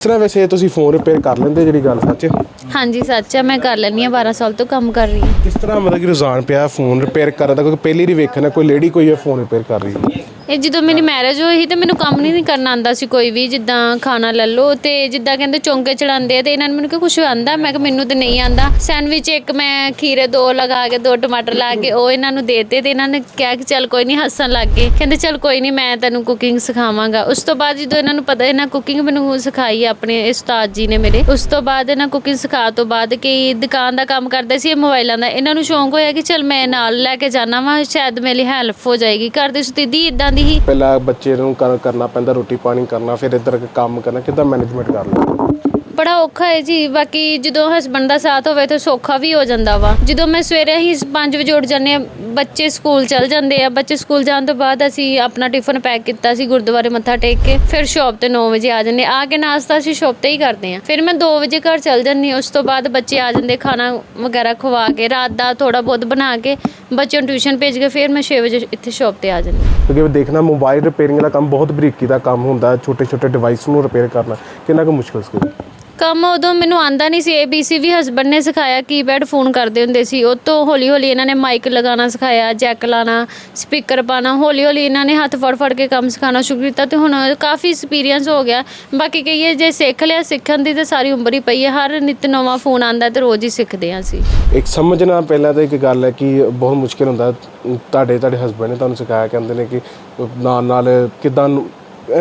ਇਸ ਤਰ੍ਹਾਂ ਵੈਸੇ ਤੁਸੀਂ ਫੋਨ ਰਿਪੇਅਰ ਕਰ ਲੈਂਦੇ ਜਿਹੜੀ ਗੱਲ ਸੱਚ? ਹੈ? ਹਾਂਜੀ ਸੱਚ ਹੈ ਮੈਂ ਕਰ ਲੈਂਦੀ ਹਾਂ 12 ਸਾਲ ਤੋਂ ਕੰਮ ਕਰ ਰਹੀ ਹਾਂ। ਕਿਸ ਤਰ੍ਹਾਂ ਮਤਲਬ ਕਿ ਰੁਝਾਨ ਪਿਆ ਫੋਨ ਰਿਪੇਅਰ ਕਰਨ ਦਾ? ਕਿਉਂਕਿ ਪਹਿਲੀ ਵਾਰੀ ਵੇਖਣਾ ਕੋਈ ਲੇਡੀ ਕੋਈ ਫੋਨ ਰਿਪੇਅਰ ਕਰ ਰਹੀ ਹੈ ਇਹ ਜਦੋਂ ਮੇਰੀ ਮੈਰਿਜ ਹੋਈ ਸੀ ਤੇ ਮੈਨੂੰ ਕੰਮ ਨਹੀਂ ਕਰਨਾ ਆਂਦਾ ਸੀ ਕੋਈ ਵੀ ਜਿੱਦਾਂ ਖਾਣਾ ਲੈ ਲਓ ਤੇ ਜਿੱਦਾਂ ਕਹਿੰਦੇ ਚੌਂਕੇ ਚੜਾਉਂਦੇ ਆ ਤੇ ਇਹਨਾਂ ਨੇ ਮੈਨੂੰ ਕਿਹਾ ਕੁਝ ਆਂਦਾ ਮੈਂ ਕਿਹਾ ਮੈਨੂੰ ਤੇ ਨਹੀਂ ਆਂਦਾ ਸੈਂਡਵਿਚ ਇੱਕ ਮੈਂ ਖੀਰੇ ਦੋ ਲਗਾ ਕੇ ਦੋ ਟਮਾਟਰ ਲਾ ਕੇ ਉਹ ਇਹਨਾਂ ਨੂੰ ਦੇਤੇ ਤੇ ਇਹਨਾਂ ਨੇ ਕਿਹਾ ਕਿ ਚੱਲ ਕੋਈ ਨਹੀਂ ਹੱਸਣ ਲੱਗ ਗਏ। ਕਹਿੰਦੇ ਚੱਲ ਕੋਈ ਨਹੀਂ ਮੈਂ ਤੈਨੂੰ ਕੁਕਿੰਗ ਸਿਖਾਵਾਂਗਾ। ਉਸ ਤੋਂ ਬਾਅਦ ਜਦੋਂ ਇਹਨਾਂ ਨੂੰ ਪਤਾ ਇਹਨਾਂ ਕੁਕਿੰਗ ਮੈਨੂੰ ਸਿਖਾਈ ਆਪਣੇ ਉਸਤਾਦ ਜੀ ਨੇ ਮੇਰੇ। ਉਸ ਤੋਂ ਬਾਅਦ ਇਹਨਾਂ ਕੁਕਿੰਗ ਸਿਖਾ ਤੋਂ ਬਾਅਦ ਕਿ ਦੁਕਾਨ ਦਾ ਕੰਮ ਕਰਦੇ ਸੀ ਇਹ ਮੋਬਾਈਲਾਂ ਦਾ। ਇਹਨਾਂ ਨੂੰ ਸ਼ੌਂਕ ਹੋਇਆ ਕਿ ਚੱਲ ਮੈਂ ਨਾਲ ਲੈ ਕੇ ਜਾਣਾ ਵਾ ਸ਼ਾਇਦ ਮੇਰੀ ਹੈਲਪ ਹੋ ਜਾਏਗੀ। ਘਰ ਦੀ ਸਥਿਤੀ ਇਦਾਂ ਦੀ ਹੀ। ਪਹਿਲਾਂ ਬੱਚੇ ਨੂੰ ਕਰ- ਕਰਨਾ ਪੈਂਦਾ, ਰੋਟੀ ਪਾਣੀ ਕਰਨਾ, ਫਿਰ ਇੱਧਰ ਕੰਮ ਕਰਨਾ, ਕਿੱਦਾਂ ਮੈਨੇਜਮੈਂਟ ਕਰ ਲਿਆ ਬੜਾ ਔਖਾ ਹੈ ਜੀ। ਬਾਕੀ ਜਦੋਂ ਹਸਬੰਡ ਦਾ ਸਾਥ ਹੋਵੇ ਤਾਂ ਸੌਖਾ ਵੀ ਹੋ ਜਾਂਦਾ ਵਾ। ਜਦੋਂ ਮੈਂ ਸਵੇਰੇ ਹੀ 5 ਵਜੇ ਉੱਠ ਜਾਂਦੇ ਆ ਬੱਚੇ ਸਕੂਲ ਚਲ ਜਾਂਦੇ ਆ। ਬੱਚੇ ਸਕੂਲ ਜਾਣ ਤੋਂ ਬਾਅਦ ਅਸੀਂ ਆਪਣਾ ਟਿਫਨ ਪੈਕ ਕੀਤਾ ਸੀ ਗੁਰਦੁਆਰੇ ਮੱਥਾ ਟੇਕ ਕੇ। ਫਿਰ ਸ਼ਾਪ ਤੇ 9 ਵਜੇ ਆ ਜਾਂਦੇ ਆ ਕੇ ਨਾਸ਼ਤਾ ਅਸੀਂ ਸ਼ਾਪ ਤੇ ਹੀ ਕਰਦੇ ਆ ਫਿਰ ਮੈਂ 2 ਵਜੇ ਘਰ ਚਲ ਜਾਂਦੀ ਉਸ ਤੋਂ ਬਾਅਦ ਬੱਚੇ ਆ ਜਾਂਦੇ ਖਾਣਾ ਵਗੈਰਾ ਖਵਾ ਕੇ, ਰਾਤ ਦਾ ਥੋੜਾ ਬਹੁਤ ਬਣਾ ਕੇ, ਬੱਚਿਆਂ ਨੂੰ ਟਿਊਸ਼ਨ ਭੇਜ ਕੇ ਫਿਰ ਮੈਂ 6 ਵਜੇ ਇੱਥੇ ਸ਼ਾਪ ਤੇ ਆ ਜਾਂਦੀ ਕਿਉਂਕਿ ਦੇਖਣਾ ਮੋਬਾਈਲ ਰਿਪੇਅਰਿੰਗ ਦਾ ਕੰਮ ਬਹੁਤ ਬਰੀਕੀ ਦਾ ਕੰਮ ਹੁੰਦਾ। ਛੋਟੇ ਛੋਟੇ ਡਿਵਾਈਸ ਨੂੰ ਰਿਪੇਅਰ ਕਰਨਾ ਕਿੰਨਾ ਕੁ ਮੁਸ਼ਕਲ ਸੀ ਕੰਮ ਉਦੋਂ ਮੈਨੂੰ ਆਂਦਾ ਨਹੀਂ ਸੀ ABC ਵੀ ਹਸਬੰਡ ਨੇ ਸਿਖਾਇਆ ਕੀਪੈਡ ਫੋਨ ਕਰਦੇ ਹੁੰਦੇ ਸੀ। ਉਹ ਤੋਂ ਹੌਲੀ ਹੌਲੀ ਇਹਨਾਂ ਨੇ ਮਾਈਕ ਲਗਾਉਣਾ ਸਿਖਾਇਆ ਜੈਕ ਲਾਣਾ ਸਪੀਕਰ ਪਾਣਾ ਹੌਲੀ ਹੌਲੀ ਇਹਨਾਂ ਨੇ ਹੱਥ ਫੜ ਫੜ ਕੇ ਕੰਮ ਸਿਖਾਉਣਾ ਸ਼ੁਰੂ ਕੀਤਾ ਤੇ ਹੁਣ ਕਾਫੀ ਐਕਸਪੀਰੀਅੰਸ ਹੋ ਗਿਆ। ਬਾਕੀ ਕਹੀਏ, ਜੇ ਸਿੱਖ ਲਿਆ, ਸਿੱਖਣ ਦੀ ਤਾਂ ਸਾਰੀ ਉਮਰ ਹੀ ਪਈ ਹੈ, ਹਰ ਨਿਤ ਨਵਾਂ ਫੋਨ ਆਂਦਾ ਤੇ ਰੋਜ਼ ਹੀ ਸਿੱਖਦੇ ਹਾਂ ਅਸੀਂ। ਇੱਕ ਸਮਝਣਾ ਪਹਿਲਾਂ ਤਾਂ ਇੱਕ ਗੱਲ ਹੈ ਕਿ ਬਹੁਤ ਮੁਸ਼ਕਿਲ ਹੁੰਦਾ। ਤੁਹਾਡੇ ਤੁਹਾਡੇ ਹਸਬੰਡ ਨੇ ਤੁਹਾਨੂੰ ਸਿਖਾਇਆ, ਕਹਿੰਦੇ ਨੇ ਕਿ ਨਾਲ ਨਾਲ ਕਿਦਾਂ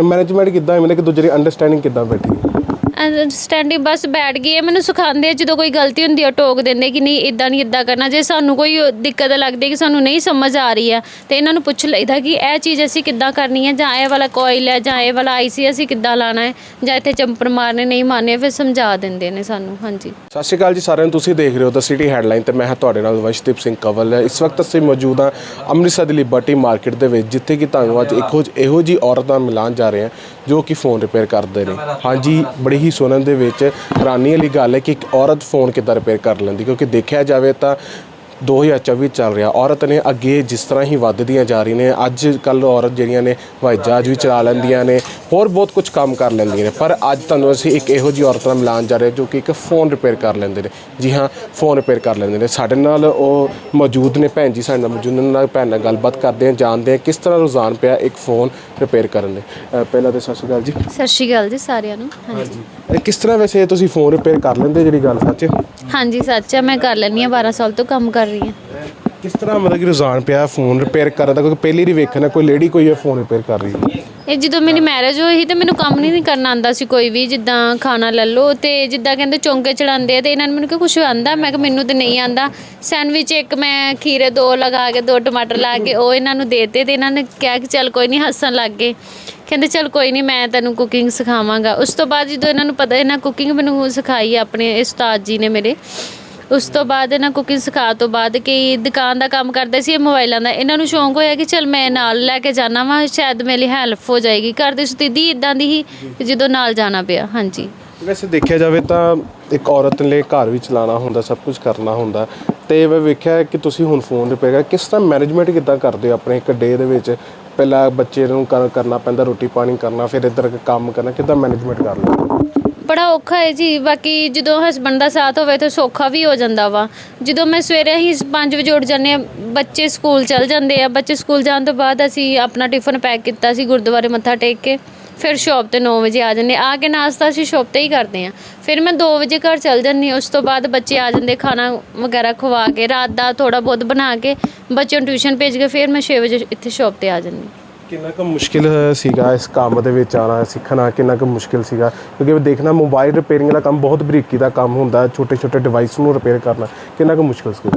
ਮੈਨੇਜਮੈਂਟ ਕਿਦਾਂ ਮਤਲਬ ਕਿ ਦੂਜੇ ਦੀ ਅੰਡਰਸਟੈਂਡਿੰਗ ਕਿਦਾਂ ਬੈਠੀ? ਅੰਡਰਸਟੈਂਡਿੰਗ ਬਸ ਬੈਠ ਗਈ ਹੈ। ਮੈਨੂੰ ਸਿਖਾਉਂਦੇ ਆ, ਜਦੋਂ ਕੋਈ ਗਲਤੀ ਹੁੰਦੀ ਆ ਟੋਕ ਦਿੰਦੇ ਕਿ ਨਹੀਂ ਇਦਾਂ ਨਹੀਂ ਇਦਾਂ ਕਰਨਾ। ਜੇ ਸਾਨੂੰ ਕੋਈ ਦਿੱਕਤ ਲੱਗਦੀ ਕਿ ਸਾਨੂੰ ਨਹੀਂ ਸਮਝ ਆ ਰਹੀ ਹੈ, ਤੇ ਇਹਨਾਂ ਨੂੰ ਪੁੱਛ ਲਈਦਾ ਕਿ ਇਹ ਚੀਜ਼ ਅਸੀਂ ਕਿੱਦਾਂ ਕਰਨੀ ਹੈ, ਜਾਂ ਇਹ ਵਾਲਾ ਕੋਇਲ ਹੈ, ਜਾਂ ਇਹ ਵਾਲਾ ਆਈਸੀ ਅਸੀਂ ਕਿੱਦਾਂ ਲਾਣਾ ਹੈ, ਜਾਂ ਇੱਥੇ ਚੰਪਰ ਮਾਰਨੇ, ਨਹੀਂ ਮਾਰਨੇ, ਫਿਰ ਸਮਝਾ ਦਿੰਦੇ ਨੇ ਸਾਨੂੰ। ਹਾਂਜੀ। ਸਤਿ ਸ਼੍ਰੀ ਅਕਾਲ ਜੀ, ਸਾਰਿਆਂ ਨੂੰ ਤੁਸੀਂ ਦੇਖ ਰਹੇ ਹੋ ਦ ਸਿਟੀ ਹੈਡਲਾਈਨ ਤੇ ਮੈਂ ਹਾਂ ਤੁਹਾਡੇ ਨਾਲ ਵਸ਼ਦੀਪ ਸਿੰਘ ਕਵਲ। ਹੈ ਇਸ ਵਕਤ ਅਸੀਂ ਮੌਜੂਦ ਹਾਂ ਅੰਮ੍ਰਿਤਸਰ ਦੀ ਲਿਬਰਟੀ ਮਾਰਕੀਟ ਦੇ ਵਿੱਚ, ਜਿੱਥੇ ਕਿ ਤੁਹਾਨੂੰ ਅੱਜ ਇੱਕੋ ਇਹੋ ਜੀ ਔਰਤ ਮਿਲਾਨ ਜਾ ਰਹੇ ਹਾਂ। ਜੋ ਕਿ ਫੋਨ ਰਿਪੇਅਰ ਕਰਦੇ ਨੇ। ਹਾਂਜੀ, ਬੜੀ ਹੀ ਸੁਣਨ ਦੇ ਵਿੱਚ ਹੈਰਾਨੀ ਵਾਲੀ ਗੱਲ ਹੈ ਕਿ ਇੱਕ ਔਰਤ ਫੋਨ ਕਿੱਦਾਂ ਰਿਪੇਅਰ ਕਰ ਲੈਂਦੀ, ਕਿਉਂਕਿ ਦੇਖਿਆ ਜਾਵੇ ਤਾਂ 2024 ਚੱਲ ਰਿਹਾ। ਔਰਤ ਨੇ ਅੱਗੇ ਜਿਸ ਤਰ੍ਹਾਂ ਹੀ ਵੱਧਦੀਆਂ ਜਾ ਰਹੀਆਂ ਨੇ, ਅੱਜ ਕੱਲ ਔਰਤ ਜਿਹੜੀਆਂ ਨੇ ਹਵਾਈ ਜਹਾਜ਼ ਵੀ ਚਲਾ ਲੈਂਦੀਆਂ ਨੇ, ਹੋਰ ਬਹੁਤ ਕੁਝ ਕੰਮ ਕਰ ਲੈਂਦੀਆਂ ਨੇ। ਪਰ ਅੱਜ ਤੁਹਾਨੂੰ ਅਸੀਂ ਇੱਕ ਇਹੋ ਜਿਹੀ ਔਰਤ ਨਾਲ ਮਿਲਾਉਣ ਜਾ ਰਹੇ ਹਾਂ ਜੋ ਕਿ ਇੱਕ ਫੋਨ ਰਿਪੇਅਰ ਕਰ ਲੈਂਦੇ ਨੇ। ਜੀ ਹਾਂ ਫੋਨ ਰਿਪੇਅਰ ਕਰ ਲੈਂਦੇ ਨੇ। ਸਾਡੇ ਨਾਲ ਉਹ ਮੌਜੂਦ ਨੇ ਭੈਣ ਜੀ, ਸਾਡੇ ਨਾਲ ਮੌਜੂਦ ਨੇ ਨਾਲ ਭੈਣ ਨਾਲ ਗੱਲਬਾਤ ਕਰਦੇ ਹਾਂ, ਜਾਣਦੇ ਹਾਂ ਕਿਸ ਤਰ੍ਹਾਂ ਰੁਝਾਨ ਪਿਆ ਇੱਕ ਫੋਨ ਰਿਪੇਅਰ ਕਰਨ ਅ, ਪਹਿਲਾਂ ਤਾਂ ਸਤਿ ਸ਼੍ਰੀ ਅਕਾਲ ਜੀ। ਸਤਿ ਸ਼੍ਰੀ ਅਕਾਲ ਜੀ ਸਾਰਿਆਂ ਨੂੰ। ਹਾਂਜੀ। ਇਹ ਕਿਸ ਤਰ੍ਹਾਂ ਵੈਸੇ ਤੁਸੀਂ ਫੋਨ ਰਿਪੇਅਰ ਕਰ ਲੈਂਦੇ ਜਿਹੜੀ ਗੱਲ ਸੱਚ? ਹਾਂਜੀ ਸੱਚ ਹੈ ਮੈਂ ਕਰ ਲੈਂਦੀ ਹਾਂ 12 ਸਾਲ ਤੋਂ ਕੰਮ ਕਰ ਰਹੀ ਹਾਂ। ਕਿਸ ਤਰ੍ਹਾਂ ਮਤਲਬ ਕਿ ਰੁਝਾਨ ਪਿਆ ਫੋਨ ਰਿਪੇਅਰ ਕਰਨ ਦਾ? ਕਿਉਂਕਿ ਪਹਿਲੀ ਵਾਰੀ ਵੇਖਣਾ ਕੋਈ ਲੇਡੀ ਕੋਈ ਹੈ ਫੋਨ ਰਿਪੇਅਰ ਕਰ ਰਹੀ ਹੈ ਇਹ ਜਦੋਂ ਮੇਰੀ ਮੈਰਿਜ ਹੋਈ ਸੀ ਤੇ ਮੈਨੂੰ ਕੰਮ ਨਹੀਂ ਕਰਨਾ ਆਂਦਾ ਸੀ ਕੋਈ ਵੀ, ਜਿੱਦਾਂ ਖਾਣਾ ਲੈ ਲਓ ਤੇ ਜਿੱਦਾਂ ਕਹਿੰਦੇ ਚੌਂਕੇ ਚੜਾਉਂਦੇ ਆ ਤੇ ਇਹਨਾਂ ਨੇ ਮੈਨੂੰ ਕਿਹਾ ਕੁਝ ਆਂਦਾ ਮੈਂ ਕਿਹਾ, ਮੈਨੂੰ ਤੇ ਨਹੀਂ ਆਂਦਾ ਸੈਂਡਵਿਚ ਇੱਕ ਮੈਂ ਖੀਰੇ ਦੋ ਲਗਾ ਕੇ, ਦੋ ਟਮਾਟਰ ਲਾ ਕੇ ਉਹ ਇਹਨਾਂ ਨੂੰ ਦੇਤੇ ਤੇ ਇਹਨਾਂ ਨੇ ਕਿਹਾ ਕਿ ਚੱਲ ਕੋਈ ਨਹੀਂ, ਹੱਸਣ ਲੱਗ ਗਏ। ਕਹਿੰਦੇ, ਚੱਲ ਕੋਈ ਨਹੀਂ, ਮੈਂ ਤੈਨੂੰ ਕੁਕਿੰਗ ਸਿਖਾਵਾਂਗਾ। ਉਸ ਤੋਂ ਬਾਅਦ ਜਦੋਂ ਇਹਨਾਂ ਨੂੰ ਪਤਾ, ਇਹਨਾਂ ਕੁਕਿੰਗ ਮੈਨੂੰ ਸਿਖਾਈ ਆਪਣੇ ਉਸਤਾਦ ਜੀ ਨੇ ਮੇਰੇ। ਉਸ ਤੋਂ ਬਾਅਦ ਇਹਨਾਂ ਕੁਕਿੰਗ ਸਿਖਾ ਤੋਂ ਬਾਅਦ ਕਿ ਦੁਕਾਨ ਦਾ ਕੰਮ ਕਰਦੇ ਸੀ, ਇਹ ਮੋਬਾਈਲਾਂ ਦਾ। ਇਹਨਾਂ ਨੂੰ ਸ਼ੌਂਕ ਹੋਇਆ ਕਿ ਚਲ ਮੈਂ ਨਾਲ ਲੈ ਕੇ ਜਾਣਾ ਵਾ, ਸ਼ਾਇਦ ਮੇਰੀ ਹੈਲਪ ਹੋ ਜਾਏਗੀ। ਘਰ ਦੀ ਸਥਿਤੀ ਇਦਾਂ ਦੀ ਹੀ ਜਦੋਂ ਨਾਲ ਜਾਣਾ ਪਿਆ, ਹਾਂਜੀ। ਵੈਸੇ ਦੇਖਿਆ ਜਾਵੇ ਤਾਂ ਇੱਕ ਔਰਤ ਲਈ ਘਰ ਵੀ ਚਲਾਉਣਾ ਹੁੰਦਾ, ਸਭ ਕੁਝ ਕਰਨਾ ਹੁੰਦਾ। ਤੇ ਮੈਂ ਵੇਖਿਆ ਕਿ ਤੁਸੀਂ ਹੁਣ ਫੋਨ ਰਿਪੇਅਰ ਕਿਸ ਤਰ੍ਹਾਂ ਮੈਨੇਜਮੈਂਟ ਕਿੱਦਾਂ ਕਰਦੇ ਹੋ ਆਪਣੇ ਇੱਕ ਡੇ ਦੇ ਵਿੱਚ? ਪਹਿਲਾਂ ਬੱਚੇ ਨੂੰ ਕਰਨਾ ਪੈਂਦਾ ਰੋਟੀ ਪਾਣੀ ਕਰਨਾ, ਫਿਰ ਇੱਧਰ ਕੰਮ ਕਰਨਾ, ਕਿੱਦਾਂ ਮੈਨੇਜਮੈਂਟ ਕਰ ਲਓ ਬੜਾ ਔਖਾ ਹੈ ਜੀ, ਬਾਕੀ ਜਦੋਂ ਹਸਬੰਡ ਦਾ ਸਾਥ ਹੋਵੇ ਤਾਂ ਸੌਖਾ ਵੀ ਹੋ ਜਾਂਦਾ ਵਾ। ਜਦੋਂ ਮੈਂ ਸਵੇਰੇ ਹੀ 5 ਵਜੇ ਉੱਠ ਜਾਂਦੇ ਆ ਬੱਚੇ ਸਕੂਲ ਚਲ ਜਾਂਦੇ ਆ। ਬੱਚੇ ਸਕੂਲ ਜਾਣ ਤੋਂ ਬਾਅਦ ਅਸੀਂ ਆਪਣਾ ਟਿਫਨ ਪੈਕ ਕੀਤਾ ਸੀ, ਗੁਰਦੁਆਰੇ ਮੱਥਾ ਟੇਕ ਕੇ। ਫਿਰ ਸ਼ਾਪ ਤੇ 9 ਵਜੇ ਆ ਜਾਂਦੇ ਆ। ਕੇ ਨਾਸ਼ਤਾ ਅਸੀਂ ਸ਼ਾਪ ਤੇ ਹੀ ਕਰਦੇ ਆ ਫਿਰ ਮੈਂ 2 ਵਜੇ ਘਰ ਚਲ ਜਾਂਦੀ ਉਸ ਤੋਂ ਬਾਅਦ ਬੱਚੇ ਆ ਜਾਂਦੇ ਖਾਣਾ ਵਗੈਰਾ ਖਵਾ ਕੇ, ਰਾਤ ਦਾ ਥੋੜਾ ਬਹੁਤ ਬਣਾ ਕੇ, ਬੱਚਿਆਂ ਨੂੰ ਟਿਊਸ਼ਨ ਭੇਜ ਕੇ ਫਿਰ ਮੈਂ 6 ਵਜੇ ਇੱਥੇ ਸ਼ਾਪ ਤੇ ਆ ਜਾਂਦੀ ਕਿੰਨਾ ਕੁ ਮੁਸ਼ਕਿਲ ਸੀਗਾ ਇਸ ਕੰਮ ਦੇ ਵਿੱਚ ਆਣਾ ਸਿੱਖਣਾ, ਕਿੰਨਾ ਕੁ ਮੁਸ਼ਕਿਲ ਸੀਗਾ? ਕਿਉਂਕਿ ਦੇਖਣਾ ਮੋਬਾਈਲ ਰਿਪੇਅਰਿੰਗ ਦਾ ਕੰਮ ਬਹੁਤ ਬਰੀਕੀ ਦਾ ਕੰਮ ਹੁੰਦਾ ਛੋਟੇ ਛੋਟੇ ਡਿਵਾਈਸ ਨੂੰ ਰਿਪੇਅਰ ਕਰਨਾ, ਕਿੰਨਾ ਕੁ ਮੁਸ਼ਕਿਲ ਸੀ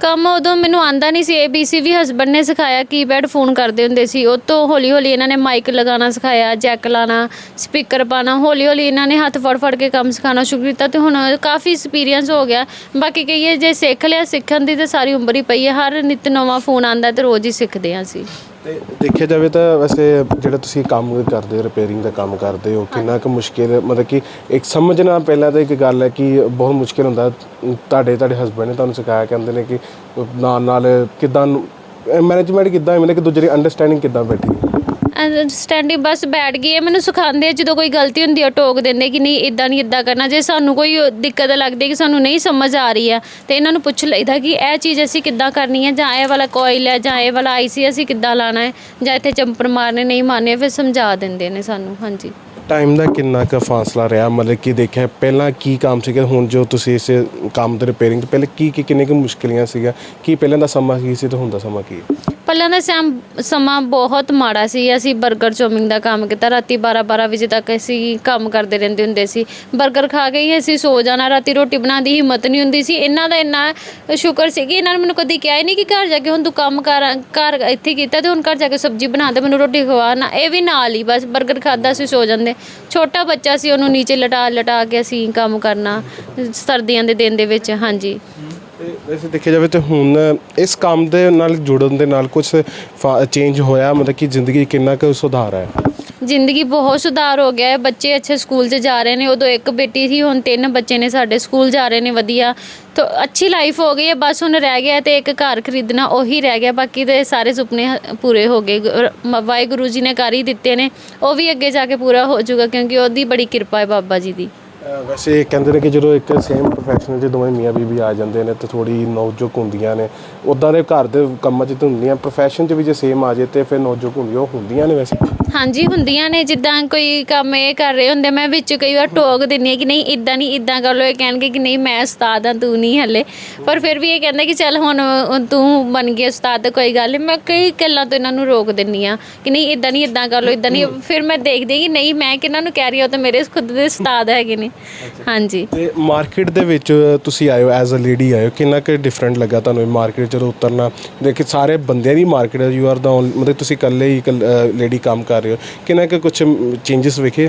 ਕੰਮ ਉਦੋਂ ਮੈਨੂੰ ਆਂਦਾ ਨਹੀਂ ਸੀ ABC ਵੀ ਹਸਬੰਡ ਨੇ ਸਿਖਾਇਆ ਕੀਪੈਡ ਫੋਨ ਕਰਦੇ ਹੁੰਦੇ ਸੀ, ਉਹ ਤੋਂ ਹੌਲੀ ਹੌਲੀ ਇਹਨਾਂ ਨੇ ਮਾਈਕ ਲਗਾਉਣਾ ਸਿਖਾਇਆ ਜੈਕ ਲਾਣਾ ਸਪੀਕਰ ਪਾਣਾ ਹੌਲੀ ਹੌਲੀ ਇਹਨਾਂ ਨੇ ਹੱਥ ਫੜ ਫੜ ਕੇ ਕੰਮ ਸਿਖਾਉਣਾ ਸ਼ੁਰੂ ਕੀਤਾ ਤੇ ਹੁਣ ਕਾਫੀ ਐਕਸਪੀਰੀਅੰਸ ਹੋ ਗਿਆ। ਬਾਕੀ ਕਹੀਏ, ਜੇ ਸਿੱਖ ਲਿਆ, ਸਿੱਖਣ ਦੀ ਤਾਂ ਸਾਰੀ ਉਮਰ ਹੀ ਪਈ ਹੈ, ਹਰ ਨਿਤ ਨਵਾਂ ਫੋਨ ਆਂਦਾ ਤੇ ਰੋਜ਼ ਹੀ ਸਿੱਖਦੇ ਹਾਂ ਅਸੀਂ। ਤੇ ਦੇਖਿਆ ਜਾਵੇ ਤਾਂ ਵੈਸੇ ਜਿਹੜਾ ਤੁਸੀਂ ਕੰਮ ਕਰਦੇ ਹੋ ਰਿਪੇਅਰਿੰਗ ਦਾ ਕੰਮ ਕਰਦੇ ਹੋ, ਕਿੰਨਾ ਕੁ ਮੁਸ਼ਕਿਲ, ਮਤਲਬ ਕਿ ਇੱਕ ਸਮਝਣਾ ਪਹਿਲਾਂ ਤਾਂ ਇੱਕ ਗੱਲ ਹੈ ਕਿ ਬਹੁਤ ਮੁਸ਼ਕਿਲ ਹੁੰਦਾ। ਤੁਹਾਡੇ ਤੁਹਾਡੇ ਹਸਬੰਡ ਨੇ ਤੁਹਾਨੂੰ ਸਿਖਾਇਆ, ਕਹਿੰਦੇ ਨੇ ਕਿ ਨਾਲ ਨਾਲ ਕਿਦਾਂ ਮੈਨੇਜਮੈਂਟ ਕਿਦਾਂ ਮਤਲਬ ਕਿ ਦੂਜੇ ਦੀ ਅੰਡਰਸਟੈਂਡਿੰਗ ਕਿਦਾਂ ਬੈਠੀ? ਅੰਡਰਸਟੈਂਡਿੰਗ ਬਸ ਬੈਠ ਗਈ ਹੈ, ਮੈਨੂੰ ਸਿਖਾਉਂਦੇ ਆ, ਜਦੋਂ ਕੋਈ ਗਲਤੀ ਹੁੰਦੀ ਹੈ ਟੋਕ ਦਿੰਦੇ ਕਿ ਨਹੀਂ ਇਦਾਂ ਨਹੀਂ ਇਦਾਂ ਕਰਨਾ। ਜੇ ਸਾਨੂੰ ਕੋਈ ਦਿੱਕਤ ਲੱਗਦੀ ਕਿ ਸਾਨੂੰ ਨਹੀਂ ਸਮਝ ਆ ਰਹੀ ਹੈ ਤੇ ਇਹਨਾਂ ਨੂੰ ਪੁੱਛ ਲਈਦਾ ਕਿ ਇਹ ਚੀਜ਼ ਅਸੀਂ ਕਿੱਦਾਂ ਕਰਨੀ ਹੈ, ਜਾਂ ਇਹ ਵਾਲਾ ਕੋਇਲ ਹੈ, ਜਾਂ ਇਹ ਵਾਲਾ ਆਈਸੀ ਅਸੀਂ ਕਿੱਦਾਂ ਲਾਣਾ ਹੈ, ਜਾਂ ਇੱਥੇ ਚੰਪਰ ਮਾਰਨੇ, ਨਹੀਂ ਮਾਰਨੇ, ਫਿਰ ਸਮਝਾ ਦਿੰਦੇ ਨੇ ਸਾਨੂੰ, ਹਾਂਜੀ। ਟਾਈਮ ਦਾ ਕਿੰਨਾ ਕੁ ਫਾਸਲਾ ਰਿਹਾ? ਮਤਲਬ ਕਿ ਦੇਖਿਆ, ਪਹਿਲਾਂ ਕੀ ਕੰਮ ਸੀਗਾ? ਹੁਣ ਜੋ ਤੁਸੀਂ ਇਸ ਕੰਮ ਦੇ ਰਿਪੇਅਰਿੰਗ ਤੋਂ ਪਹਿਲੇ ਕੀ ਕੀ, ਕਿੰਨੇ ਕੁ ਮੁਸ਼ਕਲੀਆਂ ਸੀਗਾ ਕੀ ਪਹਿਲਾਂ ਦਾ ਸਮਾਂ ਕੀ ਸੀ ਤੇ ਹੁਣ ਦਾ ਸਮਾਂ ਕੀ ਹੈ? ਪਹਿਲਾਂ ਦਾ ਸਮ ਸਮਾਂ ਬਹੁਤ ਮਾੜਾ ਸੀ, ਅਸੀਂ 버ਗਰ ਚੌਮਿੰਗ ਦਾ ਕੰਮ ਕੀਤਾ, ਰਾਤੀ 12-12 ਵਜੇ ਤੱਕ ਅਸੀਂ ਕੰਮ ਕਰਦੇ ਰਹਿੰਦੇ ਹੁੰਦੇ ਸੀ। 버ਗਰ ਖਾ ਕੇ ਹੀ ਅਸੀਂ ਸੋ ਜਾਣਾ, ਰਾਤੀ ਰੋਟੀ ਬਣਾਉਣ ਦੀ ਹਿੰਮਤ ਨਹੀਂ ਹੁੰਦੀ ਸੀ। ਇਹਨਾਂ ਦਾ ਇੰਨਾ ਸ਼ੁਕਰ ਸੀ ਕਿ ਇਹਨਾਂ ਨੇ ਮੈਨੂੰ ਕਦੀ ਕਿਹਾ ਹੀ ਨਹੀਂ ਕਿ ਘਰ ਜਾ ਕੇ ਹੁਣ ਤੂੰ ਕੰਮ ਕਰ, ਘਰ ਇੱਥੇ ਕੀਤਾ ਤੇ ਹੁਣ ਘਰ ਜਾ ਕੇ ਸਬਜ਼ੀ ਬਣਾ ਦੇ, ਮੈਨੂੰ ਰੋਟੀ ਖਵਾ ਨਾ। ਇਹ ਵੀ ਨਾਲ ਹੀ ਬਸ 버ਗਰ ਖਾਦਾ ਸੀ ਸੋ ਜਾਂਦੇ। ਛੋਟਾ ਬੱਚਾ ਸੀ, ਉਹਨੂੰ ਨੀਚੇ ਲਟਾ ਲਟਾ ਕੇ ਅਸੀਂ ਕੰਮ ਕਰਨਾ ਸਰਦੀਆਂ ਦੇ ਦਿਨ ਦੇ ਵਿੱਚ, ਹਾਂਜੀ। ਵੈਸੇ ਦੇਖਿਆ ਜਾਵੇ ਤੇ ਹੁਣ ਇਸ ਕੰਮ ਦੇ ਨਾਲ ਜੁੜਨ ਦੇ ਨਾਲ ਕੁਝ ਚੇਂਜ ਹੋਇਆ, ਮਤਲਬ ਕਿ ਜ਼ਿੰਦਗੀ ਕਿੰਨਾ ਕੁ ਸੁਧਾਰ ਆਇਆ? ਜ਼ਿੰਦਗੀ ਬਹੁਤ ਸੁਧਾਰ ਹੋ ਗਿਆ ਹੈ। ਬੱਚੇ ਅੱਛੇ ਸਕੂਲ 'ਚ ਜਾ ਰਹੇ ਨੇ। ਉਦੋਂ ਇੱਕ ਬੇਟੀ ਸੀ, ਹੁਣ ਤਿੰਨ ਬੱਚੇ ਨੇ ਸਾਡੇ ਸਕੂਲ ਜਾ ਰਹੇ ਨੇ, ਵਧੀਆ। ਤਾਂ, ਅੱਛੀ ਲਾਈਫ ਹੋ ਗਈ ਹੈ। ਬਸ ਹੁਣ ਰਹਿ ਗਿਆ ਤੇ ਇੱਕ ਘਰ ਖਰੀਦਣਾ, ਉਹੀ ਰਹਿ ਗਿਆ। ਬਾਕੀ ਦੇ ਸਾਰੇ ਸੁਪਨੇ ਪੂਰੇ ਹੋ ਗਏ। ਵਾਹਿਗੁਰੂ ਜੀ ਨੇ ਕਰ ਹੀ ਦਿੱਤੇ ਨੇ। ਉਹ ਵੀ ਅੱਗੇ ਜਾ ਕੇ ਪੂਰਾ ਹੋ ਜਾਊਗਾ, ਕਿਉਂਕਿ ਉਹਦੀ ਬੜੀ ਕਿਰਪਾ ਹੈ ਬਾਬਾ ਜੀ ਦੀ। ਵੈਸੇ ਕਹਿੰਦੇ ਨੇ ਕਿ ਜਦੋਂ ਇੱਕ ਸੇਮ ਪ੍ਰੋਫੈਸ਼ਨ 'ਚ ਦੋਵੇਂ ਮੀਆਂ ਬੀਬੀ ਆ ਜਾਂਦੇ ਨੇ ਤੇ ਥੋੜੀ ਨੌਜੁਕ ਹੁੰਦੀਆਂ ਨੇ ਉਦਾਂ ਦੇ ਘਰ ਦੇ ਕੰਮਾਂ 'ਚ ਤਾਂ ਹੁੰਦੀਆਂ ਪ੍ਰੋਫੈਸ਼ਨ 'ਚ ਵੀ ਜੇ ਸੇਮ ਆ ਜੇ ਤੇ ਫਿਰ ਨੌਜੁਕ ਹੁੰਦੀਆਂ ਉਹ ਹੁੰਦੀਆਂ ਨੇ ਵੈਸੇ। ਹਾਂਜੀ ਹੁੰਦੀਆਂ ਨੇ ਜਿੱਦਾਂ ਕੋਈ ਕੰਮ ਇਹ ਕਰ ਰਹੇ ਹੁੰਦੇ ਮੈਂ ਵਿੱਚ ਕਈ ਵਾਰ ਟੋਕ ਦਿੰਦੀ ਹਾਂ ਕਿ ਨਹੀਂ ਇਦਾਂ ਨਹੀਂ ਇਦਾਂ ਕਰ ਲੋ ਇਹ ਕਹਿਣਗੇ ਕਿ ਨਹੀਂ ਮੈਂ ਉਸਤਾਦ ਹਾਂ ਤੂੰ ਨਹੀਂ ਹਲੇ। ਪਰ ਫਿਰ ਵੀ ਇਹ ਕਹਿੰਦੇ ਕਿ ਚੱਲ ਹੁਣ ਤੂੰ ਬਣ ਗਿਆ ਉਸਤਾਦ ਤਾਂ ਕੋਈ ਗੱਲ ਨਹੀਂ। ਮੈਂ ਕਈ ਗੱਲਾਂ ਤੋਂ ਇਹਨਾਂ ਨੂੰ ਰੋਕ ਦਿੰਦੀ ਆ ਕਿ ਨਹੀਂ ਇਦਾਂ ਨਹੀਂ ਇਦਾਂ ਕਰ ਲੋ ਇਦਾਂ ਨਹੀਂ। ਫਿਰ ਮੈਂ ਦੇਖਦੀ ਹਾਂ ਕਿ ਨਹੀਂ ਮੈਂ ਕਿਹਨਾਂ ਨੂੰ ਕਹਿ ਰਹੀ ਹਾਂ ਉਹ ਤਾਂ ਮੇਰੇ ਖੁਦ ਦੇ ਉਸਤਾਦ ਹੈਗੇ ਨੇ। ਹਾਂਜੀ। ਤੇ ਮਾਰਕੀਟ ਦੇ ਵਿੱਚ ਤੁਸੀਂ ਹੋ ਐਜ਼ ਅ ਲੇਡੀ ਹੋ ਕਿੰਨਾ ਕੁ ਡਿਫਰੈਂਟ ਲੱਗਾ ਤੁਹਾਨੂੰ ਮਾਰਕੀਟ ਜਦੋਂ ਉਤਰਨਾ? ਦੇਖੀ ਸਾਰੇ ਬੰਦਿਆਂ ਦੀ ਮਾਰਕੀਟ ਯੂ ਆਰ ਦਾ ਮਤਲਬ ਤੁਸੀਂ ਇਕੱਲੇ ਹੀ ਲੇਡੀ ਕੰਮ ਕਰ ਰਹੇ ਹੋ? ਕਿੰਨਾ ਕੁ ਕੁਝ ਚੇਂਜਸ ਵਿਖੇ?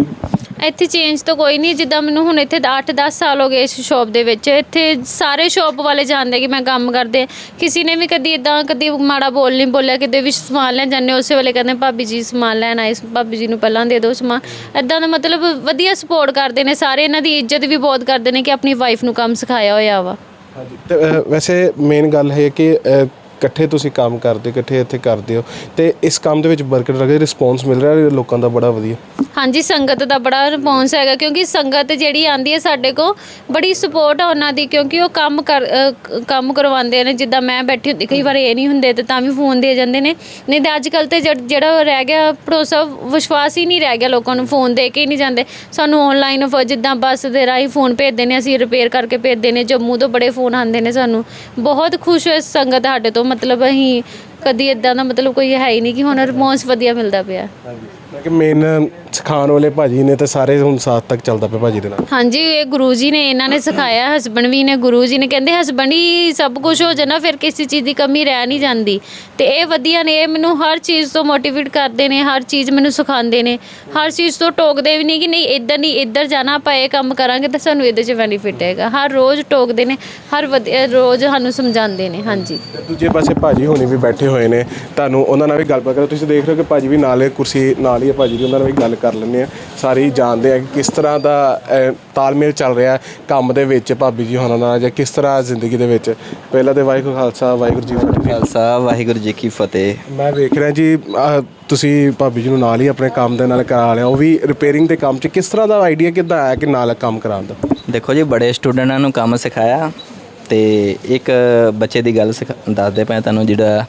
ਇੱਥੇ ਚੇਂਜ ਤਾਂ ਕੋਈ ਨਹੀਂ ਜਿੱਦਾਂ ਮੈਨੂੰ ਹੁਣ ਇੱਥੇ 8-10 ਸਾਲ ਹੋ ਗਏ ਇਸ ਸ਼ਾਪ ਦੇ ਵਿੱਚ। ਇੱਥੇ ਸਾਰੇ ਸ਼ਾਪ ਵਾਲੇ ਜਾਣਦੇ ਕਿ ਮੈਂ ਕੰਮ ਕਰਦੇ ਕਿਸੇ ਨੇ ਵੀ ਕਦੀ ਇਦਾਂ ਕਦੀ ਮਾੜਾ ਬੋਲ ਨਹੀਂ ਬੋਲਿਆ ਕਿਤੇ ਵੀ ਸਮਾਨ ਲੈਣ ਜਾਂਦੇ ਉਸੇ ਵੇਲੇ ਕਹਿੰਦੇ ਭਾਬੀ ਜੀ ਸਮਾਨ ਲੈਣ ਆਏ ਭਾਬੀ ਜੀ ਨੂੰ ਪਹਿਲਾਂ ਦੇ ਦਿਓ ਸਮਾਨ। ਇਦਾਂ ਦਾ ਮਤਲਬ ਵਧੀਆ ਸਪੋਰਟ ਕਰਦੇ ਨੇ ਸਾਰੇ ਇਹਨਾਂ ਦੀ ਇੱਜ਼ਤ ਵੀ ਬਹੁਤ ਕਰਦੇ ਨੇ ਕਿ ਆਪਣੀ ਵਾਈਫ ਨੂੰ ਕੰਮ ਸਿਖਾਇਆ ਹੋਇਆ ਵਾ। ਹਾਂਜੀ ਤੇ ਵੈਸੇ ਮੇਨ ਗੱਲ ਹੈ ਕਿ ਇਕੱਠੇ ਤੁਸੀਂ ਕੰਮ ਕਰਦੇ ਇਕੱਠੇ ਇੱਥੇ ਕਰਦੇ ਹੋ ਤੇ ਇਸ ਕੰਮ ਦੇ ਵਿੱਚ ਵਰਕਰ ਦਾ ਰਿਸਪੌਂਸ ਮਿਲ ਰਿਹਾ ਲੋਕਾਂ ਦਾ ਬੜਾ ਵਧੀਆ? ਹਾਂਜੀ ਸੰਗਤ ਦਾ ਬੜਾ ਰਿਸਪੌਂਸ ਹੈਗਾ ਕਿਉਂਕਿ ਸੰਗਤ ਜਿਹੜੀ ਆਂਦੀ ਹੈ ਸਾਡੇ ਕੋ ਬੜੀ ਸਪੋਰਟ ਆ ਉਹਨਾਂ ਦੀ ਕਿਉਂਕਿ ਉਹ ਕੰਮ ਕਰ ਅ, ਕੰਮ ਕਰਵਾਉਂਦੇ ਨੇ ਜਿੱਦਾਂ ਮੈਂ ਬੈਠੀ ਹੁੰਦੀ ਕਈ ਵਾਰ ਇਹ ਨਹੀਂ ਹੁੰਦੇ ਤੇ ਤਾਂ ਵੀ ਫੋਨ ਦੇ ਜਾਂਦੇ ਨੇ। ਨਹੀਂ ਤੇ ਅੱਜ ਕੱਲ ਤੇ ਜੜ- ਜਿਹੜਾ ਰਹਿ ਗਿਆ ਭਰੋਸਾ ਵਿਸ਼ਵਾਸ ਹੀ ਨਹੀਂ ਰਹਿ ਗਿਆ ਲੋਕਾਂ ਨੂੰ ਫੋਨ ਦੇ ਕੇ ਹੀ ਨਹੀਂ ਜਾਂਦੇ। ਸਾਨੂੰ ਆਨਲਾਈਨ ਜਿੱਦਾਂ ਬੱਸ ਦੇ ਰਾਹੀਂ ਫੋਨ ਭੇਜਦੇ ਨੇ ਅਸੀਂ ਰਿਪੇਅਰ ਕਰਕੇ ਭੇਜਦੇ ਨੇ ਜੰਮੂ ਤੋਂ ਬੜੇ ਫੋਨ ਆਉਂਦੇ ਨੇ ਸਾਨੂੰ। ਬਹੁਤ ਖੁਸ਼ ਹੋਏ ਸੰਗਤ ਸਾਡੇ ਤੋਂ ਮਤਲਬ ਅਸੀਂ ਕਦੀ ਇਦਾਂ ਦਾ ਮਤਲਬ ਕੋਈ ਹੈ ਹੀ ਨਹੀਂ ਕਿ ਹੁਣ ਰਿਸਪੌਂਸ ਵਧੀਆ ਮਿਲਦਾ ਪਿਆ। ਹਾਂਜੀ। ਕਿ ਮੇਨ ਸਿਖਾਉਣ ਵਾਲੇ ਭਾਜੀ ਨੇ ਤੇ ਸਾਰੇ ਹੁਣ ਸਾਥ ਤੱਕ ਚੱਲਦਾ ਪਿਆ ਭਾਜੀ ਦੇ ਨਾਲ। ਹਾਂਜੀ ਇਹ ਗੁਰੂ ਜੀ ਨੇ ਇਹਨਾਂ ਨੇ ਸਿਖਾਇਆ ਹਸਬੰਡ ਵੀ ਨੇ ਗੁਰੂ ਜੀ ਨੇ। ਕਹਿੰਦੇ ਹਸਬੰਡ ਹੀ ਸਭ ਕੁਝ ਹੋ ਜਾਣਾ ਫਿਰ ਕਿਸੇ ਚੀਜ਼ ਦੀ ਕਮੀ ਰਹਿ ਨਹੀਂ ਜਾਂਦੀ। ਤੇ ਇਹ ਵਧੀਆ ਨੇ ਇਹ ਮੈਨੂੰ ਹਰ ਚੀਜ਼ ਤੋਂ ਮੋਟੀਵੇਟ ਕਰਦੇ ਨੇ ਹਰ ਚੀਜ਼ ਮੈਨੂੰ ਸਿਖਾਉਂਦੇ ਨੇ। ਹਰ ਚੀਜ਼ ਤੋਂ ਟੋਕਦੇ ਵੀ ਨਹੀਂ ਕਿ ਨਹੀਂ ਇੱਧਰ ਨਹੀਂ ਇੱਧਰ ਜਾਣਾ ਆਪਾਂ ਇਹ ਕੰਮ ਕਰਾਂਗੇ ਤਾਂ ਸਾਨੂੰ ਇਹਦੇ 'ਚ ਬੈਨੀਫਿਟ ਹੈਗਾ। ਹਰ ਰੋਜ਼ ਟੋਕਦੇ ਨੇ ਹਰ ਵਧੀਆ ਰੋਜ਼ ਸਾਨੂੰ ਸਮਝਾਉਂਦੇ ਨੇ ਹਾਂਜੀ। ਤੇ ਦੂਜੇ ਪਾਸੇ ਭਾਜੀ ਹੋਣੀ ਵੀ ਬੈਠੇ ਹੋਏ ਨੇ ਤੁਹਾਨੂੰ ਉਹਨਾਂ ਨਾਲ ਵੀ ਗੱਲਬਾਤ ਕਰੋ ਤੁਸੀਂ ਦੇਖ ਰਹੇ ਹੋ ਕਿ ਭਾਜੀ ਵੀ ਨਾਲੇ ਕੁਰਸੀ ਨਾਲ ਹੀ ਹੈ ਭਾਜੀ ਦੀ ਉਹਨਾਂ ਨਾਲ ਵੀ ਗੱਲ ਕਰ ਲੈਂਦੇ ਆ ਸਾਰੇ ਹੀ ਜਾਣਦੇ ਆ ਕਿ ਕਿਸ ਤਰ੍ਹਾਂ ਦਾ ਅਹ, ਤਾਲਮੇਲ ਚੱਲ ਰਿਹਾ ਹੈ ਕੰਮ ਦੇ ਵਿੱਚ ਭਾਬੀ ਜੀ ਹੋਣਾ ਨਾਲ ਜਾਂ ਕਿਸ ਤਰ੍ਹਾਂ ਜ਼ਿੰਦਗੀ ਦੇ ਵਿੱਚ। ਪਹਿਲਾਂ ਤੇ ਵਾਹਿਗੁਰੂ ਖਾਲਸਾ ਵਾਹਿਗੁਰੂ ਜੀ ਕੀ ਫਤਿਹ। ਖਾਲਸਾ ਵਾਹਿਗੁਰੂ ਜੀ ਕੀ ਫਤਿਹ। ਮੈਂ ਵੇਖ ਰਿਹਾ ਜੀ ਆਹ, ਤੁਸੀਂ ਭਾਬੀ ਜੀ ਨੂੰ ਨਾਲ ਹੀ ਆਪਣੇ ਕੰਮ ਦੇ ਨਾਲ ਕਰਾ ਲਿਆ। ਉਹ ਵੀ ਰਿਪੇਅਰਿੰਗ ਦੇ ਕੰਮ 'ਚ ਕਿਸ ਤਰ੍ਹਾਂ ਦਾ ਆਈਡੀਆ ਕਿੱਦਾਂ ਆਇਆ ਕਿ ਨਾਲ ਕੰਮ ਕਰਾਉਣ ਦਾ? ਦੇਖੋ ਜੀ ਬੜੇ ਸਟੂਡੈਂਟਾਂ ਨੂੰ ਕੰਮ ਸਿਖਾਇਆ ਤੇ ਇੱਕ ਬੱਚੇ ਦੀ ਗੱਲ ਸਿਖਾ- ਦੱਸਦੇ ਪਏ ਤੁਹਾਨੂੰ ਜਿਹੜਾ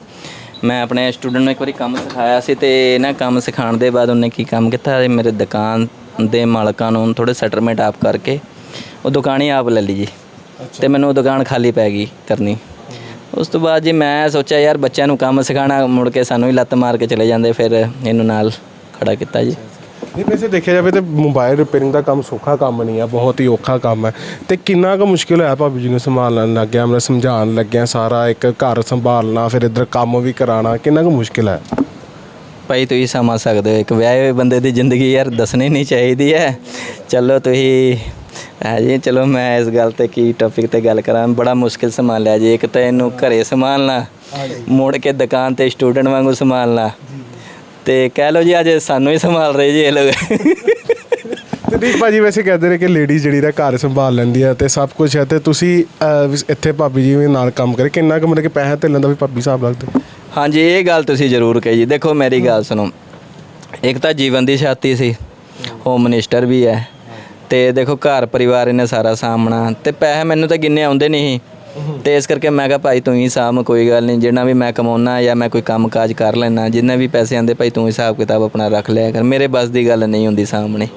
ਮੈਂ ਆਪਣੇ ਸਟੂਡੈਂਟ ਨੂੰ ਇੱਕ ਵਾਰੀ ਕੰਮ ਸਿਖਾਇਆ ਸੀ ਤੇ ਨਾ ਕੰਮ ਸਿਖਾਉਣ ਦੇ ਬਾਅਦ ਉਹਨੇ ਕੀ ਕੰਮ ਕੀਤਾ ਇਹ ਮੇਰੇ ਦੁਕਾਨ ਦੇ ਮਾਲਕਾਂ ਨੂੰ ਥੋੜੇ ਸੈਟਲਮੈਂਟ ਆਪ ਕਰਕੇ ਉਹ ਦੁਕਾਨ ਹੀ ਆਪ ਲੈ ਲਈ ਜੀ। ਤੇ ਮੈਨੂੰ ਉਹ ਦੁਕਾਨ ਖਾਲੀ ਪੈ ਗਈ ਕਰਨੀ। ਉਸ ਤੋਂ ਬਾਅਦ ਜੀ ਮੈਂ ਸੋਚਿਆ ਯਾਰ ਬੱਚਿਆਂ ਨੂੰ ਕੰਮ ਸਿਖਾਉਣਾ ਮੁੜ ਕੇ ਸਾਨੂੰ ਹੀ ਲੱਤ ਮਾਰ ਕੇ ਚਲੇ ਜਾਂਦੇ ਫਿਰ ਇਹਨੂੰ ਨਾਲ ਖੜਾ ਕੀਤਾ ਜੀ। ਨਹੀਂ ਵੈਸੇ ਦੇਖਿਆ ਜਾਵੇ ਤੇ ਮੋਬਾਈਲ ਰਿਪੇਅਰਿੰਗ ਦਾ ਕੰਮ ਸੌਖਾ ਕੰਮ ਨਹੀਂ ਆ ਬਹੁਤ ਹੀ ਔਖਾ ਕੰਮ ਹੈ ਤੇ ਕਿੰਨਾ ਕੁ ਮੁਸ਼ਕਿਲ ਹੋਇਆ ਭਾਬੀ ਜੀ ਨੂੰ ਸੰਭਾਲਣ ਲੱਗਿਆ ਮੈਂ ਸਮਝਾਉਣ ਲੱਗਿਆ ਸਾਰਾ ਇੱਕ ਘਰ ਸੰਭਾਲਣਾ ਫਿਰ ਇੱਧਰ ਕੰਮ ਵੀ ਕਰਾਉਣਾ ਕਿੰਨਾ ਕੁ ਮੁਸ਼ਕਿਲ ਹੈ ਭਾਈ ਤੁਸੀਂ ਸਮਝ ਸਕਦੇ ਹੋ ਇੱਕ ਵਿਆਹੇ ਹੋਏ ਬੰਦੇ ਦੀ ਜ਼ਿੰਦਗੀ ਯਾਰ ਦੱਸਣੀ ਨਹੀਂ ਚਾਹੀਦੀ ਹੈ। ਚਲੋ ਤੁਸੀਂ ਹੈ ਜੀ ਚਲੋ ਮੈਂ ਇਸ ਗੱਲ ਤੇ ਕੀ ਟੌਪਿਕ ਤੇ ਗੱਲ ਕਰਾਂ ਬੜਾ ਮੁਸ਼ਕਿਲ ਸੰਭਾਲ ਲਿਆ ਜੀ ਇੱਕ ਤਾਂ ਇਹਨੂੰ ਘਰੇ ਸੰਭਾਲਣਾ ਮੁੜ ਕੇ ਦੁਕਾਨ ਤੇ ਸਟੂਡੈਂਟ ਵਾਂਗੂ ਸੰਭਾਲਣਾ। ਤੇ ਕਹਿ ਲਓ ਜੀ ਅੱਜ ਸਾਨੂੰ ਹੀ ਸੰਭਾਲ ਰਹੇ ਜੀ ਇਹ ਲੋਕ। ਤੇ ਦੀਪ ਭਾਜੀ ਵੈਸੇ ਕਹਿੰਦੇ ਨੇ ਕਿ ਲੇਡੀ ਜਿਹੜੀ ਦਾ ਘਰ ਸੰਭਾਲ ਲੈਂਦੀ ਹੈ ਤੇ ਸਭ ਕੁਝ ਹੈ ਤੇ ਤੁਸੀਂ ਅਹ, ਇੱਥੇ ਭਾਬੀ ਜੀ ਵੀ ਨਾਲ ਕੰਮ ਕਰੇ। ਕਿੰਨਾ ਕੁ ਮਤਲਬ ਕਿ ਪੈਸਾ ਧੇਲਣ ਦਾ ਵੀ ਭਾਬੀ ਸਾਹਿਬ ਲੱਗਦੇ ਹਾਂਜੀ ਇਹ ਗੱਲ ਤੁਸੀਂ ਜ਼ਰੂਰ ਕਹੀ ਜੀ। ਦੇਖੋ ਮੇਰੀ ਗੱਲ ਸੁਣੋ। ਇੱਕ ਤਾਂ ਜੀਵਨ ਦੀ ਛਾਤੀ ਸੀ। ਹੋਮ ਮਿਨਿਸਟਰ ਵੀ ਹੈ। ਤੇ ਦੇਖੋ ਘਰ ਪਰਿਵਾਰ ਇਹਨੇ ਸਾਰਾ ਸਾਹਮਣਾ ਤੇ ਪੈਸੇ ਮੈਨੂੰ ਤਾਂ ਗਿੰਨੇ ਆਉਂਦੇ ਨਹੀਂ ਸੀ। ਤੇ ਇਸ ਕਰਕੇ ਮੈਂ ਕਿਹਾ ਭਾਈ ਤੂੰ ਹੀ ਸਾਂਭ ਕੋਈ ਗੱਲ ਨਹੀਂ ਜਿੰਨਾ ਵੀ ਮੈਂ ਕਮਾਉਣਾ ਜਾਂ ਮੈਂ ਕੋਈ ਕੰਮ ਕਾਜ ਕਰ ਲੈਣਾ ਜਿੰਨੇ ਵੀ ਪੈਸੇ ਆਉਂਦੇ ਭਾਈ ਤੂੰ ਹਿਸਾਬ ਕਿਤਾਬ ਆਪਣਾ ਰੱਖ ਲਿਆ ਕਰ। ਮੇਰੇ ਬਸ ਦੀ ਗੱਲ ਨਹੀਂ ਹੁੰਦੀ ਸਾਹਮਣੇ।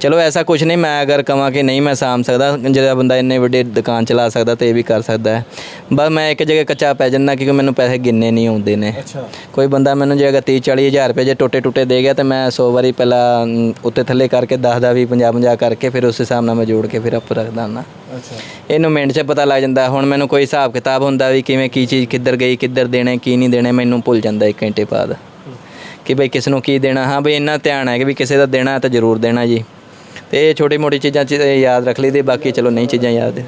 ਚਲੋ ਐਸਾ ਕੁਝ ਨਹੀਂ ਮੈਂ ਅਗਰ ਕਵਾਂ ਕਿ ਨਹੀਂ ਮੈਂ ਸਾਂਭ ਸਕਦਾ ਜਿਹੜਾ ਬੰਦਾ ਇੰਨੇ ਵੱਡੇ ਦੁਕਾਨ ਚਲਾ ਸਕਦਾ ਤੇ ਇਹ ਵੀ ਕਰ ਸਕਦਾ ਹੈ। ਬਸ ਮੈਂ ਇੱਕ ਜਗ੍ਹਾ ਕੱਚਾ ਪੈ ਜਾਂਦਾ ਕਿਉਂਕਿ ਮੈਨੂੰ ਪੈਸੇ ਗਿਣਨੇ ਨਹੀਂ ਆਉਂਦੇ ਨੇ। ਕੋਈ ਬੰਦਾ ਮੈਨੂੰ ਜੇ ਅਗਰ 30 40 ਹਜ਼ਾਰ ਰੁਪਏ ਜੇ ਟੋਟੇ ਟੁੱਟੇ ਦੇ ਗਿਆ ਤੇ ਮੈਂ 100 ਵਾਰੀ ਪਹਿਲਾਂ ਉੱਤੇ ਥੱਲੇ ਕਰਕੇ 10 ਦਾ ਵੀ 50 50 ਕਰਕੇ ਫਿਰ ਉਸ ਹਿਸਾਬ ਨਾਲ ਮੈਂ ਜੋੜ ਕੇ ਫਿਰ ਆਪ ਰੱਖਦਾ ਹੁੰਦਾ। ਅੱਛਾ। ਇਹਨੂੰ ਮਿੰਟ 'ਚ ਪਤਾ ਲੱਗ ਜਾਂਦਾ ਹੁਣ ਮੈਨੂੰ ਕੋਈ ਹਿਸਾਬ ਕਿਤਾਬ ਹੁੰਦਾ ਵੀ ਕਿਵੇਂ ਕੀ ਚੀਜ਼ ਕਿੱਧਰ ਗਈ, ਕਿੱਧਰ ਦੇਣੇ, ਕੀ ਨਹੀਂ ਦੇਣੇ, ਮੈਨੂੰ ਭੁੱਲ ਜਾਂਦਾ ਇੱਕ ਘੰਟੇ ਬਾਅਦ। ਕਿ ਬਈ ਕਿਸ ਨੂੰ ਕੀ ਦੇਣਾ? ਹਾਂ ਬਈ ਇੰਨਾ ਧਿਆਨ ਹੈ ਕਿ ਵੀ ਕਿਸੇ ਦਾ ਦੇਣਾ ਤਾਂ ਜ਼ਰੂਰ ਦੇਣਾ ਜੀ। ਤੇ ਇਹ ਛੋਟੀ ਮੋਟੀ ਚੀਜ਼ਾਂ ਚ ਯਾਦ ਰੱਖ ਲਈਦੀ, ਬਾਕੀ ਚਲੋ ਨਹੀਂ ਚੀਜ਼ਾਂ ਯਾਦ।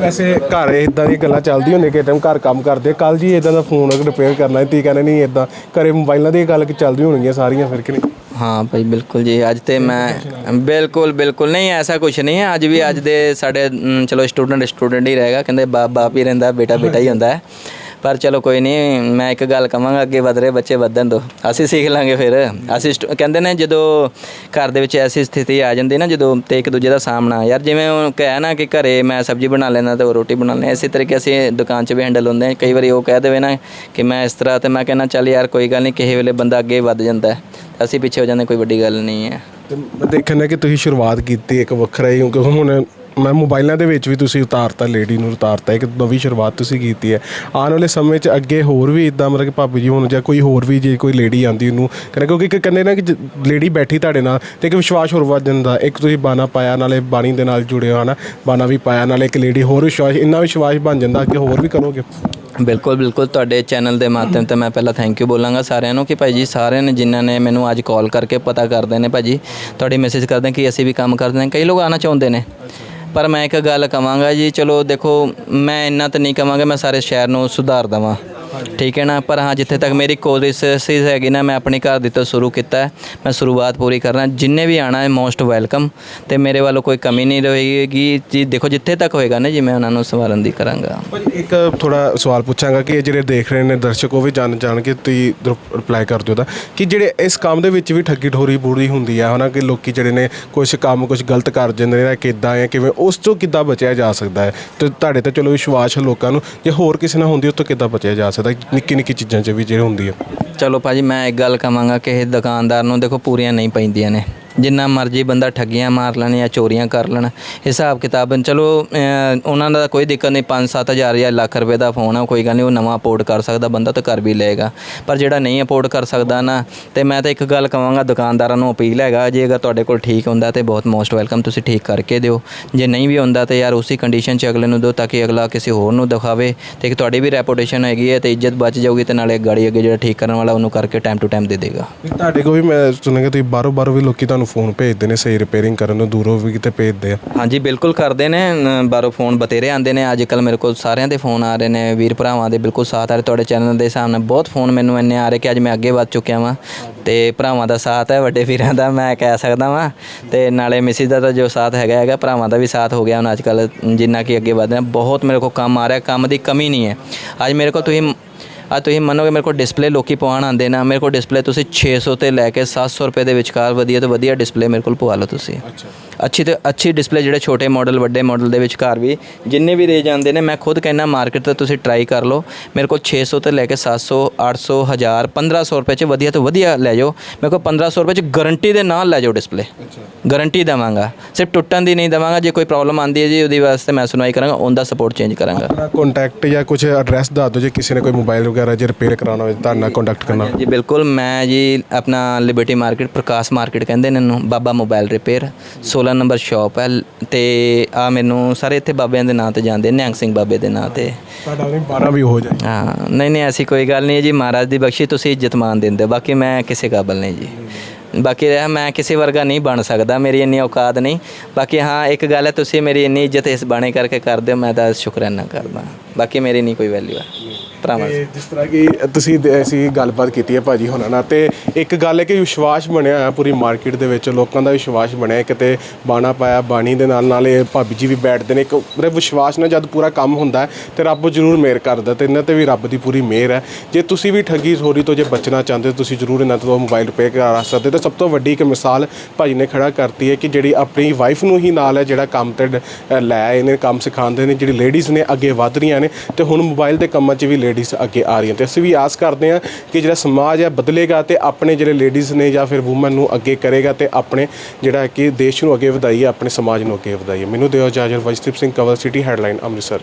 ਵੈਸੇ ਘਰ ਇਦਾਂ ਦੀਆਂ ਗੱਲਾਂ ਚੱਲਦੀ ਹੁੰਦੀਆਂ ਕਿ ਟਾਈਮ ਘਰ ਕੰਮ ਕਰਦੇ। ਕੱਲ ਜੀ ਇਦਾਂ ਦਾ ਫੋਨ ਰਿਪੇਅਰ ਕਰਨਾ ਤੀ ਕਹਿੰਦੇ ਨਹੀਂ ਇਦਾਂ ਘਰੇ ਮੋਬਾਈਲਾਂ ਦੀ ਗੱਲ ਚੱਲਦੀ ਹੋਣਗੀਆਂ ਸਾਰੀਆਂ ਫਿਰ ਕਿ ਨਹੀਂ? ਹਾਂ ਭਾਈ ਬਿਲਕੁਲ ਜੀ। ਅੱਜ ਤੇ ਮੈਂ ਬਿਲਕੁਲ ਬਿਲਕੁਲ। ਨਹੀਂ ਐਸਾ ਕੁਝ ਨਹੀਂ ਹੈ। ਅੱਜ ਵੀ ਅੱਜ ਦੇ ਸਾਡੇ ਅਮ, ਚਲੋ ਸਟੂਡੈਂਟ ਸਟੂਡੈਂਟ ਹੀ ਰਹੇਗਾ। ਕਹਿੰਦੇ ਬਾਪ ਬਾਪ ਹੀ ਰਹਿੰਦਾ ਬੇਟਾ ਬੇਟਾ ਹੀ ਹੁੰਦਾ ਹੈ। ਪਰ ਚਲੋ ਕੋਈ ਨਹੀਂ, ਮੈਂ ਇੱਕ ਗੱਲ ਕਵਾਂਗਾ, ਅੱਗੇ ਵਧ ਰਹੇ ਬੱਚੇ ਵਧਣ ਦੋ। ਅਸੀਂ ਸਿੱਖ ਲਾਂਗੇ ਫਿਰ। ਅਸੀਂ ਸਟੂ- ਕਹਿੰਦੇ ਨੇ ਜਦੋਂ ਘਰ ਦੇ ਵਿੱਚ ਐਸੀ ਸਥਿਤੀ ਆ ਜਾਂਦੀ ਨਾ, ਜਦੋਂ ਤੇ ਇੱਕ ਦੂਜੇ ਦਾ ਸਾਹਮਣਾ, ਯਾਰ ਜਿਵੇਂ ਉਹ ਕਹਿਆ ਨਾ ਕਿ ਘਰੇ ਮੈਂ ਸਬਜ਼ੀ ਬਣਾ ਲੈਣਾ ਤੇ ਉਹ ਰੋਟੀ ਬਣਾ ਲੈਣਾ ਇਸੇ ਤਰੀਕੇ ਅਸੀਂ ਦੁਕਾਨ 'ਚ ਵੀ ਹੈਂਡਲ ਹੁੰਦੇ ਹਾਂ। ਕਈ ਵਾਰੀ ਉਹ ਕਹਿ ਦੇਵੇ ਨਾ ਕਿ ਮੈਂ ਇਸ ਤਰ੍ਹਾਂ ਤੇ ਮੈਂ ਕਹਿੰਦਾ, ਚੱਲ ਯਾਰ ਕੋਈ ਗੱਲ ਨਹੀਂ, ਕਿਸੇ ਵੇਲੇ ਬੰਦਾ ਅੱਗੇ ਵੱਧ ਜਾਂਦਾ ਅਸੀਂ ਪਿੱਛੇ ਹੋ ਜਾਂਦੇ ਕੋਈ ਵੱਡੀ ਗੱਲ ਨਹੀਂ ਹੈ। ਤੇ ਮੈਂ ਦੇਖਣਾ ਕਿ ਤੁਸੀਂ ਸ਼ੁਰੂਆਤ ਕੀਤੀ ਇੱਕ ਵੱਖਰਾ ਹੀ, ਕਿਉਂਕਿ ਹੁਣ ਮੈਂ ਮੋਬਾਈਲਾਂ ਦੇ ਵਿੱਚ ਵੀ ਤੁਸੀਂ ਉਤਾਰਤਾ, ਲੇਡੀ ਨੂੰ ਉਤਾਰਤਾ, ਇੱਕ ਨਵੀਂ ਸ਼ੁਰੂਆਤ ਤੁਸੀਂ ਕੀਤੀ ਹੈ। ਆਉਣ ਵਾਲੇ ਸਮੇਂ 'ਚ ਅੱਗੇ ਹੋਰ ਵੀ ਇਦਾਂ ਮਤਲਬ ਕਿ ਭਾਬੀ ਜੀ ਹੁਣ ਜਾਂ ਕੋਈ ਹੋਰ ਵੀ ਜੇ ਕੋਈ ਲੇਡੀ ਆਂਦੀ ਉਹਨੂੰ ਕਹਿੰਦੇ, ਕਿਉਂਕਿ ਇੱਕ ਕਹਿੰਦੇ ਨਾ ਕਿ ਲੇਡੀ ਬੈਠੀ ਤੁਹਾਡੇ ਨਾਲ ਤੇ ਇੱਕ ਵਿਸ਼ਵਾਸ ਹੋਰ ਵੱਧ ਜਾਂਦਾ। ਇੱਕ ਤੁਸੀਂ ਬਾਣਾ ਪਾਇਆ, ਨਾਲੇ ਬਾਣੀ ਦੇ ਨਾਲ ਜੁੜੇ ਹੋ ਹਨਾ ਬਾਣਾ ਵੀ ਪਾਇਆ, ਨਾਲੇ ਇੱਕ ਲੇਡੀ ਹੋਰ ਵਿਸ਼ਵਾਸ, ਇੰਨਾ ਵਿਸ਼ਵਾਸ ਬਣ ਜਾਂਦਾ ਕਿ ਹੋਰ ਵੀ ਕਰੋਗੇ? ਬਿਲਕੁਲ ਬਿਲਕੁਲ, ਤੁਹਾਡੇ ਚੈਨਲ ਦੇ ਮਾਧਿਅਮ ਤੇ ਮੈਂ ਪਹਿਲਾਂ ਥੈਂਕ ਯੂ ਬੋਲਾਂਗਾ ਸਾਰਿਆਂ ਨੂੰ ਕਿ ਭਾਈ ਜੀ, ਸਾਰਿਆਂ ਨੇ ਜਿਨ੍ਹਾਂ ਨੇ ਮੈਨੂੰ ਅੱਜ ਕਾਲ ਕਰਕੇ ਪਤਾ ਕਰਦੇ ਨੇ ਭਾਜੀ ਤੁਹਾਡੀ ਮੈਸੇਜ ਕਰਦੇ ਕਿ ਅਸੀਂ ਵੀ ਕੰਮ ਕਰਦੇ ਹਾਂ ਕਈ ਲੋਕ ਆਣਾ ਚਾਹੁੰਦੇ ਨੇ। ਪਰ ਮੈਂ ਇੱਕ ਗੱਲ ਕਵਾਂਗਾ ਜੀ, ਚਲੋ ਦੇਖੋ, ਮੈਂ ਇੰਨਾ ਤਾਂ ਨਹੀਂ ਕਵਾਂਗਾ, ਮੈਂ ਸਾਰੇ ਸ਼ਹਿਰ ਨੂੰ ਸੁਧਾਰ ਦਵਾਂ। ਠੀਕ ਹੈ ਨਾ? ਪਰ ਹਾਂ, ਜਿੱਥੇ ਤੱਕ ਮੇਰੀ ਕੋਸ਼ਿਸ਼ ਹੈਗੀ ਨਾ, ਮੈਂ ਆਪਣੇ ਘਰ ਦੀ ਤੋਂ ਸ਼ੁਰੂ ਕੀਤਾ ਹੈ। ਮੈਂ ਸ਼ੁਰੂਆਤ ਪੂਰੀ ਕਰਨਾ। ਜਿੰਨੇ ਵੀ ਆਣਾ ਹੈ ਮੋਸਟ ਵੈਲਕਮ ਤੇ ਮੇਰੇ ਵੱਲੋਂ ਕੋਈ ਕਮੀ ਨਹੀਂ ਰਹੇਗੀ। ਜੀ, ਦੇਖੋ, ਜਿੱਥੇ ਤੱਕ ਹੋਏਗਾ ਨਾ, ਜੀ, ਮੈਂ ਉਹਨਾਂ ਨੂੰ ਸੰਭਾਲਣ ਦੀ ਕਰਾਂਗਾ। ਭਾਜੀ ਇੱਕ ਥੋੜਾ ਸਵਾਲ ਪੁੱਛਾਂਗਾ ਕਿ ਇਹ ਜਿਹੜੇ ਦੇਖ ਰਹੇ ਨੇ ਦਰਸ਼ਕ, ਉਹ ਵੀ ਜਾਣ ਜਾਣ ਕੇ ਤੁਸੀਂ ਰਿਪਲਾਈ ਕਰ ਦਿਓ ਤਾਂ। ਕਿ ਜਿਹੜੇ ਇਸ ਕੰਮ ਦੇ ਵਿੱਚ ਵੀ ਠੱਗੀ ਠੋਰੀ ਬੂਰੀ ਹੁੰਦੀ ਆ, ਹਨਾ, ਕਿ ਲੋਕੀ ਜਿਹੜੇ ਨੇ ਕੁਝ ਕੰਮ ਕੁਝ ਗਲਤ ਕਰ ਜਾਂਦੇ ਨੇ, ਕਿੱਦਾਂ ਹੈ ਕਿਵੇਂ, ਉਸ ਤੋਂ ਕਿੱਦਾਂ ਬਚਿਆ ਜਾ ਸਕਦਾ ਹੈ? ਤੇ ਤੁਹਾਡੇ ਤੇ ਚਲੋ ਵਿਸ਼ਵਾਸ ਹੈ ਲੋਕਾਂ ਨੂੰ। ਜੇ ਹੋਰ ਕਿਸੇ ਨਾਲ ਹੁੰਦੀ, ਉਸ ਤੋਂ ਕਿੱਦਾਂ ਬਚਿਆ ਜਾ ਸਕਦਾ ਨਿੱਕੀ ਨਿੱਕੀ ਚੀਜ਼ਾਂ 'ਚ ਵੀ ਜੇ ਹੁੰਦੀ ਆ। ਚਲੋ ਭਾਜੀ, ਮੈਂ ਇੱਕ ਗੱਲ ਕਹਾਂਗਾ ਕਿ ਇਹ ਦੁਕਾਨਦਾਰ ਨੂੰ ਦੇਖੋ ਪੂਰੀਆਂ ਨਹੀਂ ਪੈਂਦੀਆਂ ਨੇ। ਜਿੰਨਾ ਮਰਜ਼ੀ ਬੰਦਾ ਠੱਗੀਆਂ ਮਾਰ ਲੈਣ ਜਾਂ ਚੋਰੀਆਂ ਕਰ ਲੈਣ, ਹਿਸਾਬ ਕਿਤਾਬ ਚਲੋ ਉਹਨਾਂ ਦਾ ਕੋਈ ਦਿੱਕਤ ਨਹੀਂ 5-7000 ਜਾਂ ਲੱਖ ਰੁਪਏ ਦਾ ਫੋਨ ਆ, ਕੋਈ ਗੱਲ ਨਹੀਂ, ਉਹ ਨਵਾਂ ਅਪੋਰਡ ਕਰ ਸਕਦਾ, ਬੰਦਾ ਤਾਂ ਕਰ ਵੀ ਲਏਗਾ। ਪਰ ਜਿਹੜਾ ਨਹੀਂ ਅਪੋਰਡ ਕਰ ਸਕਦਾ ਨਾ, ਤੇ ਮੈਂ ਤਾਂ ਇੱਕ ਗੱਲ ਕਵਾਂਗਾ, ਦੁਕਾਨਦਾਰਾਂ ਨੂੰ ਅਪੀਲ ਹੈਗਾ, ਜੇ ਅਗਰ ਤੁਹਾਡੇ ਕੋਲ ਠੀਕ ਹੁੰਦਾ ਤੇ ਬਹੁਤ ਮੋਸਟ ਵੈਲਕਮ ਤੁਸੀਂ ਠੀਕ ਕਰਕੇ ਦਿਓ। ਜੇ ਨਹੀਂ ਵੀ ਹੁੰਦਾ ਤੇ ਯਾਰ ਉਸੇ ਕੰਡੀਸ਼ਨ 'ਚ ਅਗਲੇ ਨੂੰ ਦਿਓ, ਤਾਂ ਕਿ ਅਗਲਾ ਕਿਸੇ ਹੋਰ ਨੂੰ ਦਿਖਾਵੇ, ਤੇ ਇੱਕ ਤੁਹਾਡੀ ਵੀ ਰੈਪੂਟੇਸ਼ਨ ਹੈਗੀ ਹੈ ਤੇ ਇੱਜ਼ਤ ਬਚ ਜਾਊਗੀ ਤੇ ਨਾਲੇ ਗਾੜੀ ਅੱਗੇ ਜਿਹੜਾ ਠੀਕ ਕਰਨ ਵਾਲਾ, ਉਹਨੂੰ ਕਰਕੇ ਟਾਈਮ ਟੂ ਟਾਈਮ ਦੇ ਦੇਗਾ। ਤੁਹਾਡੇ ਕੋਲ ਵੀ ਮੈਂ ਸੁਣਿਆ ਤੁਸੀਂ ਬਾਹਰੋਂ ਬਾਹਰੋਂ ਵੀ ਲੋਕੀ ਤੁਹਾਨੂੰ ਫੋਨ ਭੇਜਦੇ ਨੇ, ਸਹੀ ਰਿਪੇਅਰਿੰਗ ਕਰਨ ਨੂੰ, ਦੂਰੋਂ ਵੀ ਕਿਤੇ ਭੇਜਦੇ ਆ। ਹਾਂਜੀ, ਬਿਲਕੁਲ ਕਰਦੇ ਨੇ, ਅਮ, ਬਾਹਰੋਂ ਫੋਨ ਬਤੇਰੇ ਆਉਂਦੇ ਨੇ। ਅੱਜ ਕੱਲ ਮੇਰੇ ਕੋਲ ਸਾਰਿਆਂ ਦੇ ਫੋਨ ਆ ਰਹੇ ਨੇ, ਵੀਰ ਭਰਾਵਾਂ ਦੇ ਬਿਲਕੁਲ ਸਾਥ ਆ ਰਹੇ, ਤੁਹਾਡੇ ਚੈਨਲ ਦੇ ਹਿਸਾਬ ਨਾਲ ਬਹੁਤ ਫੋਨ ਮੈਨੂੰ ਇੰਨੇ ਆ ਰਹੇ ਕਿ ਅੱਜ ਮੈਂ ਅੱਗੇ ਵੱਧ ਚੁੱਕਿਆ ਵਾਂ। ਤੇ ਭਰਾਵਾਂ ਦਾ ਸਾਥ ਹੈ, ਵੱਡੇ ਵੀਰਾਂ ਦਾ ਮੈਂ ਕਹਿ ਸਕਦਾ ਵਾਂ। ਤੇ ਨਾਲੇ ਮਿਸਿਸ ਦਾ ਤਾਂ ਜੋ ਸਾਥ ਹੈਗਾ ਹੈਗਾ, ਭਰਾਵਾਂ ਦਾ ਵੀ ਸਾਥ ਹੋ ਗਿਆ ਹੁਣ ਅੱਜ ਕੱਲ ਜਿੰਨਾ ਕਿ ਅੱਗੇ ਵੱਧ ਵਧਦੇ ਬਹੁਤ ਮੇਰੇ ਕੋਲ ਕੰਮ ਆ ਰਿਹਾ, ਕੰਮ ਦੀ ਕਮੀ ਨਹੀਂ ਹੈ। ਅੱਜ ਮੇਰੇ ਕੋਲ ਤੁਸੀਂ ਆ ਤੁਸੀਂ ਮੰਨੋਗੇ ਮੇਰੇ ਕੋਲ ਡਿਸਪਲੇ ਲੋਕੀ ਪਵਾਉਣ ਆਉਂਦੇ ਨਾ ਮੇਰੇ ਕੋਲ ਡਿਸਪਲੇ ਤੁਸੀਂ 600 ਤੇ ਲੈ ਕੇ 700 ਰੁਪਏ ਦੇ ਵਿਚਕਾਰ ਵਧੀਆ ਤੋਂ ਵਧੀਆ ਡਿਸਪਲੇ ਮੇਰੇ ਕੋਲ ਪਵਾ ਲਓ ਤੁਸੀਂ। ਅੱਛੀ। ਤੇ ਅੱਛੀ ਡਿਸਪਲੇ ਜਿਹੜੇ ਛੋਟੇ ਮਾਡਲ ਵੱਡੇ ਮਾਡਲ ਦੇ ਵਿਚਕਾਰ ਵੀ ਜਿੰਨੇ ਵੀ ਰੇਂਜ ਆਉਂਦੇ ਨੇ ਮੈਂ ਖੁਦ ਕਹਿੰਦਾ ਮਾਰਕੀਟ ਤੇ ਤੁਸੀਂ ਟਰਾਈ ਕਰ ਲਓ। ਮੇਰੇ ਕੋਲ 600 ਤੇ ਲੈ ਕੇ 700 800 1000 1500 ਰੁਪਏ ਚ ਵਧੀਆ ਤੋਂ ਵਧੀਆ ਲੈ ਜਾਓ। ਮੇਰੇ ਕੋਲ 1500 ਰੁਪਏ ਚ ਗਾਰੰਟੀ ਦੇ ਨਾਲ ਲੈ ਜਾਓ ਡਿਸਪਲੇ ਗਾਰੰਟੀ ਦੇਵਾਂਗਾ। ਸਿਰਫ ਟੁੱਟਣ ਦੀ ਨਹੀਂ ਦੇਵਾਂਗਾ ਜੇ ਕੋਈ ਪ੍ਰੋਬਲਮ ਆਂਦੀ ਹੈ ਜੀ ਉਹਦੀ ਵਾਸਤੇ ਮੈਂ ਸੁਣਵਾਈ ਕਰਾਂਗਾ ਉਹਦਾ ਸਪੋਰਟ ਚੇਂਜ ਕਰਾਂਗਾ। ਕੰਟੈਕਟ ਜਾਂ ਕੁਝ ਐਡਰੈਸ ਦੱਸ ਦਿਓ ਜੇ ਕਿਸੇ ਨੇ ਕੋਈ ਮੋਬਾਈਲ ਵਗੈਰਾ ਜੇ ਰਿਪੇਅਰ ਕਰਾਉਣਾ ਹੋਵੇ ਤੁਹਾਡੇ ਨਾਲ ਕੰਟੈਕਟ ਕਰਨਾ। ਜੀ ਬਿਲਕੁਲ। ਮੈਂ ਜੀ ਆਪਣਾ ਲਿਬਰਟੀ ਮਾਰਕੀਟ ਪ੍ਰਕਾਸ਼ ਮਾਰਕੀਟ ਕਹਿੰਦੇ ਨੇ ਇਹਨੂੰ Baba mobile repair 16 number shop ਹੈ। ਤੇ ਆ ਮੈਨੂੰ ਸਾਰੇ ਇੱਥੇ ਬਾਬਿਆਂ ਦੇ ਨਾਂ ਤੇ ਜਾਂਦੇ ਨਿਹੰਗ ਸਿੰਘ ਬਾਬੇ ਦੇ ਨਾਂ ਤੇ। ਤੁਹਾਡਾ ਨਹੀਂ 12 ਵੀ ਹੋ ਜਾਏ। ਹਾਂ ਨਹੀਂ ਨਹੀਂ ਐਸੀ ਕੋਈ ਗੱਲ ਨਹੀਂ ਜੀ ਮਹਾਰਾਜ ਦੀ ਬਖਸ਼ੀ ਤੁਸੀਂ ਇੱਜ਼ਤ ਮਾਨ ਦਿੰਦੇ ਹੋ। ਬਾਕੀ ਮੈਂ ਕਿਸੇ ਕਾਬਲ ਨਹੀਂ ਜੀ। ਬਾਕੀ ਰਿਹਾ ਮੈਂ ਕਿਸੇ ਵਰਗਾ ਨਹੀਂ ਬਣ ਸਕਦਾ ਮੇਰੀ ਇੰਨੀ ਔਕਾਤ ਨਹੀਂ। ਬਾਕੀ ਹਾਂ ਇੱਕ ਗੱਲ ਹੈ ਤੁਸੀਂ ਮੇਰੀ ਇੰਨੀ ਇੱਜ਼ਤ ਇਸ ਬਾਣੇ ਕਰਕੇ ਕਰਦੇ ਹੋ ਮੈਂ ਤਾਂ ਸ਼ੁਕਰਾਨਾ ਕਰਦਾ। ਬਾਕੀ ਮੇਰੀ ਨਹੀਂ ਕੋਈ ਵੈਲਿਊ ਹੈ। ਭਰਾਵਾਂ ਤੇ ਜਿਸ ਤਰ੍ਹਾਂ ਕਿ ਤੁਸੀਂ ਦੇ- ਅਸੀਂ ਗੱਲਬਾਤ ਕੀਤੀ ਹੈ ਭਾਜੀ ਹੁਣਾਂ ਨਾਲ ਤੇ ਇੱਕ ਗੱਲ ਹੈ ਕਿ ਵਿਸ਼ਵਾਸ ਬਣਿਆ ਹੋਇਆ ਪੂਰੀ ਮਾਰਕੀਟ ਦੇ ਵਿੱਚ ਲੋਕਾਂ ਦਾ ਵਿਸ਼ਵਾਸ ਬਣਿਆ ਕਿਤੇ ਬਾਣਾ ਪਾਇਆ ਬਾਣੀ ਦੇ ਨਾਲ ਨਾਲ ਇਹ ਭਾਬੀ ਜੀ ਵੀ ਬੈਠਦੇ ਨੇ ਇੱਕ ਮੇਰੇ ਵਿਸ਼ਵਾਸ ਨਾਲ ਜਦ ਪੂਰਾ ਕੰਮ ਹੁੰਦਾ ਹੈ ਤੇ ਰੱਬ ਜ਼ਰੂਰ ਮਿਹਰ ਕਰਦਾ ਤੇ ਇਹਨਾਂ ਤੇ ਵੀ ਰੱਬ ਦੀ ਪੂਰੀ ਮਿਹਰ ਹੈ। ਜੇ ਤੁਸੀਂ ਵੀ ਠੱਗੀ ਠੋਰੀ ਤੋਂ ਜੇ ਬਚਣਾ ਚਾਹੁੰਦੇ ਹੋ ਤੁਸੀਂ ਜ਼ਰੂਰ ਇਹਨਾਂ ਤੋਂ ਮੋਬਾਈਲ ਰਿਪੇਅਰ ਕਰਾ ਸਕਦੇ ਤੇ ਸਭ ਤੋਂ ਵੱਡੀ ਇੱਕ ਮਿਸਾਲ ਭਾਜੀ ਨੇ ਖੜਾ ਕਰਤੀ ਹੈ ਕਿ ਜਿਹੜੀ ਆਪਣੀ ਵਾਈਫ ਨੂੰ ਹੀ ਨਾਲ ਹੈ ਜਿਹੜਾ ਕੰਮ ਤੇ ਡ- ਲੈ ਆਏ ਨੇ ਕੰਮ ਸਿਖਾਉਂਦੇ ਨੇ ਜਿਹੜੀ ਲੇਡੀਜ਼ ਨੇ ਅੱਗੇ ਵਧ ਰਹੀਆਂ ਨੇ ਤੇ ਹੁਣ ਮੋਬਾਈਲ ਦੇ ਕੰਮਾਂ 'ਚ ਵੀ ਲੇਡੀਜ਼ ਅੱਗੇ ਆ ਰਹੀਆਂ ਤੇ ਅਸੀਂ ਵੀ ਆਸ ਕਰਦੇ ਹਾਂ ਕਿ ਜਿਹੜਾ ਸਮਾਜ ਹੈ ਬਦਲੇਗਾ ਤੇ ਆਪਣੇ ਜਿਹੜੇ ਲੇਡੀਜ਼ ਨੇ ਜਾਂ ਫਿਰ ਔਮਨ ਨੂੰ ਅੱਗੇ ਕਰੇਗਾ ਤੇ ਆਪਣੇ ਜਿਹੜਾ ਕਿ ਦੇਸ਼ ਨੂੰ ਅੱਗੇ ਵਧਾਈਏ, ਆਪਣੇ ਸਮਾਜ ਨੂੰ ਅੱਗੇ ਵਧਾਈਏ। ਮੈਨੂੰ ਦਿਓ ਇਜਾਜ਼ਤ। Wajdeep Singh Kawal city headline Amritsar.